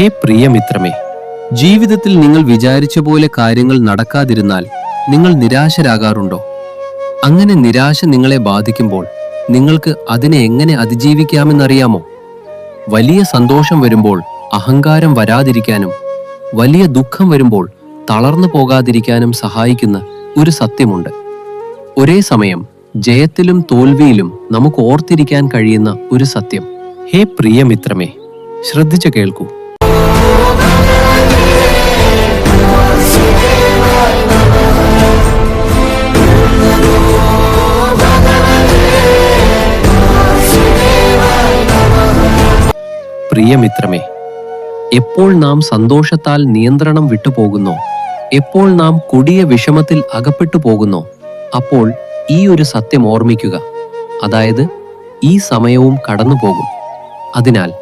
ഹേ പ്രിയമിത്രമേ ജീവിതത്തിൽ നിങ്ങൾ വിചാരിച്ച പോലെ കാര്യങ്ങൾ നടക്കാതിരുന്നാൽ നിങ്ങൾ നിരാശരാകാറുണ്ടോ? അങ്ങനെ നിരാശ നിങ്ങളെ ബാധിക്കുമ്പോൾ നിങ്ങൾക്ക് അതിനെ എങ്ങനെ അതിജീവിക്കാമെന്നറിയാമോ? വലിയ സന്തോഷം വരുമ്പോൾ അഹങ്കാരം വരാതിരിക്കാനും വലിയ ദുഃഖം വരുമ്പോൾ തളർന്നു പോകാതിരിക്കാനും സഹായിക്കുന്ന ഒരു സത്യമുണ്ട്. ഒരേ സമയം ജയത്തിലും തോൽവിയിലും നമുക്ക് ഓർത്തിരിക്കാൻ കഴിയുന്ന ഒരു സത്യം. ഹേ പ്രിയമിത്രമേ ശ്രദ്ധിച്ചു കേൾക്കൂ. പ്രിയമിത്രമേ എപ്പോൾ നാം സന്തോഷത്താൽ നിയന്ത്രണം വിട്ടുപോകുന്നോ എപ്പോൾ നാം കൊടിയ വിഷമത്തിൽ അകപ്പെട്ടു പോകുന്നോ അപ്പോൾ ഈ ഒരു സത്യം ഓർമ്മിക്കുക. അതായത് ഈ സമയവും കടന്നുപോകും. അതിനാൽ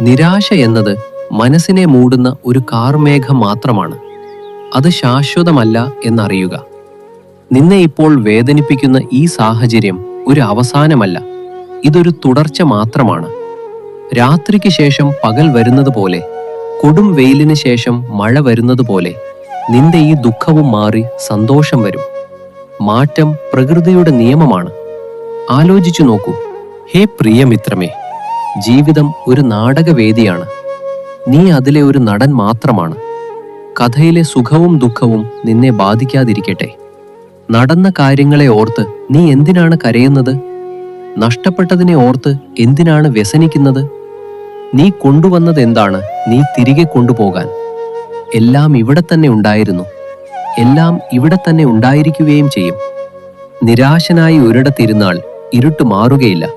നിരാശ എന്നത് മനസ്സിനെ മൂടുന്ന ഒരു കാർമേഘം മാത്രമാണ്. അത് ശാശ്വതമല്ല എന്നറിയുക. നിന്നെ ഇപ്പോൾ വേദനിപ്പിക്കുന്ന ഈ സാഹചര്യം ഒരു അവസാനമല്ല. ഇതൊരു തുടർച്ച മാത്രമാണ്. രാത്രിക്ക് ശേഷം പകൽ വരുന്നത് പോലെ കൊടും വെയിലിന് ശേഷം മഴ വരുന്നത് പോലെ നിന്റെ ഈ ദുഃഖവും മാറി സന്തോഷം വരും. മാറ്റം പ്രകൃതിയുടെ നിയമമാണ്. ആലോചിച്ചു നോക്കൂ. ഹേ പ്രിയമിത്രമേ ജീവിതം ഒരു നാടകവേദിയാണ്. നീ അതിലെ ഒരു നടൻ മാത്രമാണ്. കഥയിലെ സുഖവും ദുഃഖവും നിന്നെ ബാധിക്കാതിരിക്കട്ടെ. നടന്ന കാര്യങ്ങളെ ഓർത്ത് നീ എന്തിനാണ് കരയുന്നത്? നഷ്ടപ്പെട്ടതിനെ ഓർത്ത് എന്തിനാണ് വ്യസനിക്കുന്നത്? നീ കൊണ്ടുവന്നത് എന്താണ്? നീ തിരികെ കൊണ്ടുപോകാൻ. എല്ലാം ഇവിടെ തന്നെ ഉണ്ടായിരുന്നു. എല്ലാം ഇവിടെ തന്നെ ഉണ്ടായിരിക്കുകയും ചെയ്യും. നിരാശനായി ഒരിടത്തിരുന്നാൾ ഇരുട്ട് മാറുകയില്ല.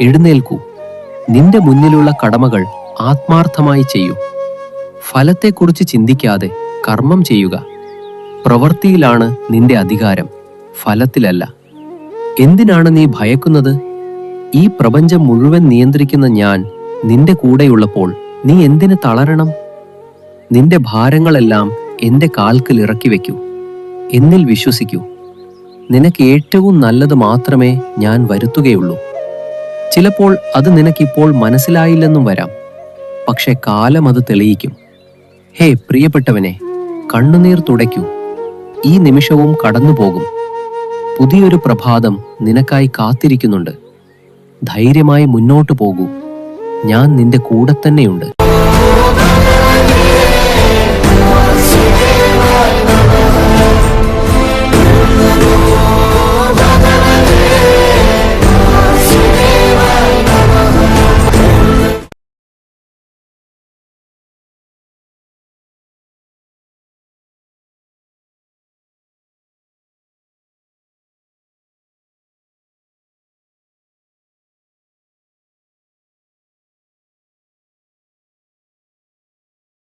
എഴുന്നേൽക്കൂ. നിന്റെ മുന്നിലുള്ള കടമകൾ ആത്മാർത്ഥമായി ചെയ്യൂ. ഫലത്തെക്കുറിച്ച് ചിന്തിക്കാതെ കർമ്മം ചെയ്യുക. പ്രവൃത്തിയിലാണ് നിന്റെ അധികാരം. ഫലത്തിലല്ല. എന്തിനാണ് നീ ഭയക്കുന്നത്? ഈ പ്രപഞ്ചം മുഴുവൻ നിയന്ത്രിക്കുന്ന ഞാൻ നിന്റെ കൂടെയുള്ളപ്പോൾ നീ എന്തിന് തളരണം? നിന്റെ ഭാരങ്ങളെല്ലാം എന്റെ കാൽക്കിൽ ഇറക്കി വയ്ക്കൂ. എന്നിൽ വിശ്വസിക്കൂ നിനക്ക് ഏറ്റവും നല്ലത് മാത്രമേ ഞാൻ വരുത്തുകയുള്ളൂ. ചിലപ്പോൾ അത് നിനക്കിപ്പോൾ മനസ്സിലായില്ലെന്നും വരാം പക്ഷെ കാലം അത് തെളിയിക്കും. ഹേ പ്രിയപ്പെട്ടവനെ കണ്ണുനീർ തുടയ്ക്കൂ. ഈ നിമിഷവും കടന്നുപോകും. പുതിയൊരു പ്രഭാതം നിനക്കായി കാത്തിരിക്കുന്നുണ്ട്. ധൈര്യമായി മുന്നോട്ടു പോകൂ. ഞാൻ നിന്റെ കൂടെ തന്നെയുണ്ട്.